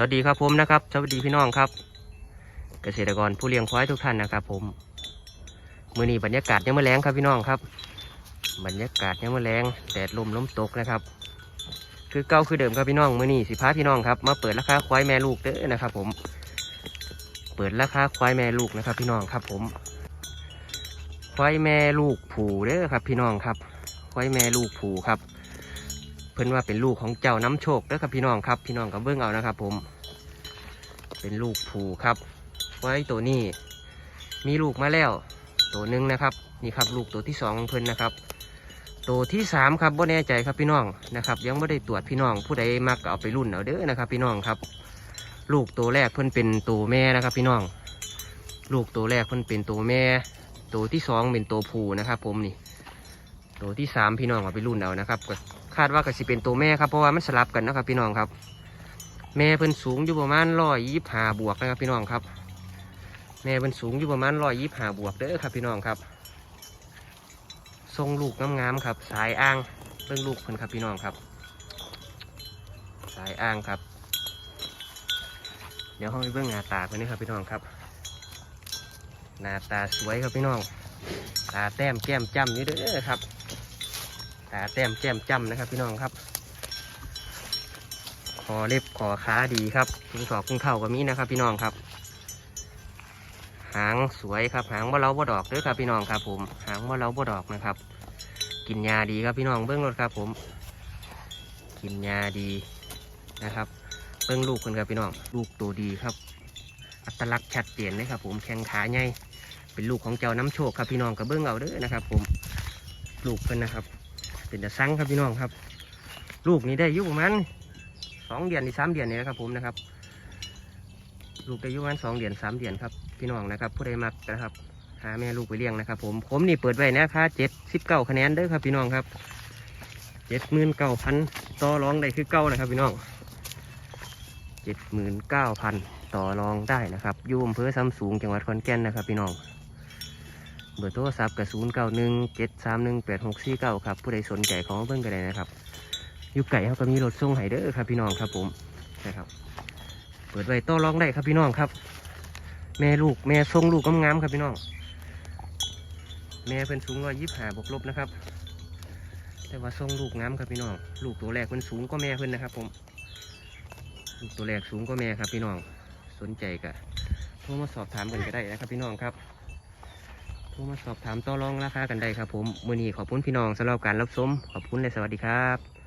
สวัสดีครับผมนะครับ สวัสดีพี่น้องครับ เกษตรกรผู้เลี้ยงควายทุกท่านนะครับ ผมมือนี้บรรยากาศยังไม่แรงครับพี่น้องครับ บรรยากาศยังไม่แรงแดดลมล้มตกนะครับ คือเก่าคือเดิมครับพี่น้องมือนี้สิพาพี่น้องครับมาเปิดราคาควายแม่ลูกเด้อนะครับ ผม เปิดราคาควายแม่ลูกนะครับ พี่น้องครับ ผม ควายแม่ลูกผูเด้อครับ พี่น้องครับ ควายแม่ลูกผูครับ พิ่นว่าเป็นลูกของเจ้าน้ำโชคเด้อครับพี่น้องครับ พี่น้องกับเบื้องเอานะครับ ผม เป็นลูกผูครับ ไว้ตัวนี้ มีลูกมาแล้ว ตัวหนึ่งนะครับ นี่ครับลูกตัวที่สองของเพิ่นนะครับ ตัวที่สามครับบ่แน่ใจครับพี่น้องนะครับ ยังไม่ได้ตรวจพี่น้อง ผู้ใดมักเอาไปรุ่นเอาเด้อนะครับ พี่น้องครับ ลูกตัวแรกเพิ่นเป็นตัวแม่นะครับ พี่น้อง ลูกตัวแรกเพิ่นเป็นตัวแม่ ตัวที่สองเป็นตัวผูนะครับ ผมนี่ ตัวที่สามพี่น้องเอาไปรุ่นเอานะครับก็ คาดว่าก็สิเป็นตัวแม่ครับเพราะว่ามันสลับกันนะครับพี่น้องครับ แม่เพิ่นสูงอยู่ประมาณร้อยยี่ห้าบวกนะครับพี่น้องครับ แม่เพิ่นสูงอยู่ประมาณร้อยยี่ห้าบวกเด้อครับพี่น้องครับ ทรงลูกงามๆครับ สายอ่างเรื่องลูกเพิ่นครับพี่น้องครับ สายอ่างครับ เดี๋ยวห้องไปเบื้องหน้าตาเพิ่นนี่ครับพี่น้องครับ หน้าตาสวยครับพี่น้อง ตาแต้มแก้มจ้ำนี่เด้อครับ ตาแต้มแก้มจ้ำนะครับ พี่น้องครับคอเล็บคอขาดีครับคุณสอบคุณเข่าก็มีนะครับ พี่น้องครับ หางสวยครับ หางว่าเราบ่ดอกด้อครับ พี่น้องครับ ผม หางว่าเราบ่ดอกนะครับ กินยาดีครับพี่น้องเบื้องรถครับ ผม กินยาดีนะครับเบื้องลูกคนครับพี่น้อง ลูกตัวดีครับ อัตลักษณ์ชัดเจนเลยครับ ผมแข้งขาใหญ่เป็นลูกของเจ้าน้ำโชคครับพี่น้องกับเบื้องเอาเด้อนะครับ ผมลูกเพิ่นนะครับ เป็นตะซังครับพี่น้องครับ ลูกนี้ได้อยุประมาณสองเดือนนี่สามเดือนนี่นะครับผมนะครับ ลูกได้อยุประมาณสองเดือนสามเดือนครับพี่น้องนะครับ ผู้ใดมักนะครับหาแม่ลูกไปเลี้ยงนะครับ ผมผมนี่เปิดไว้นะค่าเจ็ดสิบเก้าคะแนนเด้อครับพี่น้องครับเจ็ดหมื่นเก้าพันต่อรองได้คือเก้านะครับพี่น้องเจ็ดหมื่นเก้าพันต่อรองได้นะครับอยูอำเภอซ้ำสูงจังหวัดขอนแก่นนะครับพี่น้อง เบอร์โทรศัพท์กับศูนย์เก้าหนึ่งเจ็ดสามหนึ่งแปดหกสี่เก้าครับ ผู้ใดสนใจของเบิ้งกันเลยนะครับอยู่ไก่เขาก็มีรถส่งให้เด้อครับพี่น้องครับผมนะครับ เปิดไว้ต่อรองได้ครับพี่น้องครับ แม่ลูกแม่ทรงลูกงามๆครับพี่น้อง แม่เป็นสูงร้อยยี่สิบห้าบวกลบนะครับ แต่ว่าทรงลูกงามครับพี่น้อง ลูกตัวแรกเป็นสูงกว่าแม่เพิ่นนะครับ ผม ลูกตัวแรกสูงกว่าแม่ครับพี่น้อง สนใจก็โทรมาสอบถามกันก็ได้นะครับพี่น้องครับ รมาสอบถามต่อรองราคากันได้ครับผมมือนี้ขอบคุณพี่น้องสำหรับการรับชมขอบคุณและสวัสดีครับ